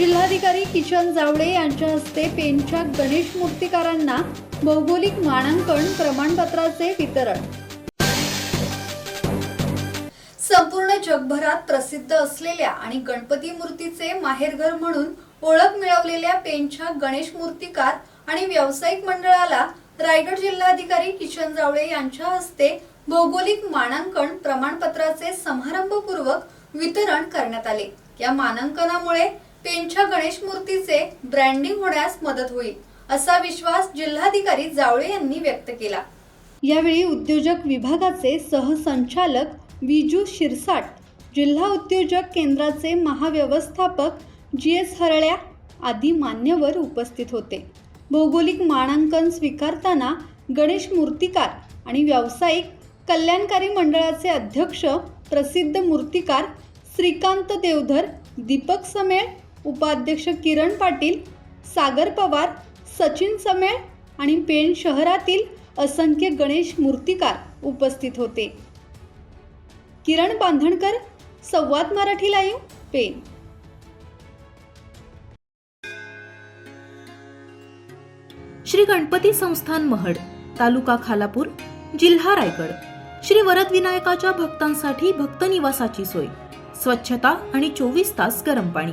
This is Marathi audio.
जिल्हाधिकारी किशन जावडे यांच्या हस्ते पेनच्या गणेश मूर्तिकारांना भौगोलिक मानांकन प्रमाणपत्राचे वितरण. संपूर्ण जगभरात प्रसिद्ध असलेल्या आणि गणपती मूर्तीचे माहेरघर म्हणून ओळख मिळवलेल्या पेनच्या गणेश मूर्तिकार आणि व्यावसायिक मंडळाला रायगड जिल्हाधिकारी किशन जावळे यांच्या हस्ते भौगोलिक मानांकन प्रमाणपत्राचे समारंभपूर्वक वितरण करण्यात आले. या मानांकनामुळे त्यांच्या गणेश मूर्तीचे ब्रँडिंग होण्यास मदत होईल असा विश्वास जिल्हाधिकारी जावळे यांनी व्यक्त केला. यावेळी उद्योजक विभागाचे सहसंचालक विजू शिरसाट जिल्हा उद्योजक केंद्राचे महाव्यवस्थापक जी एस हरळ्या आदी मान्यवर उपस्थित होते. भौगोलिक मानांकन स्वीकारताना गणेश मूर्तिकार आणि व्यावसायिक कल्याणकारी मंडळाचे अध्यक्ष प्रसिद्ध मूर्तिकार श्रीकांत देवधर दीपक समेळ उपाध्यक्ष किरण पाटील सागर पवार सचिन समेळ आणि पेण शहरातील असंख्य गणेश मूर्तिकार उपस्थित होते. किरण बांधणकर संवाद मराठी लाईव्ह पेण. श्री गणपती संस्थान महड तालुका खालापूर जिल्हा रायगड. श्री वरद विनायकाच्या भक्तांसाठी भक्त निवासाची सोय. स्वच्छता आणि चोवीस तास गरम पाणी.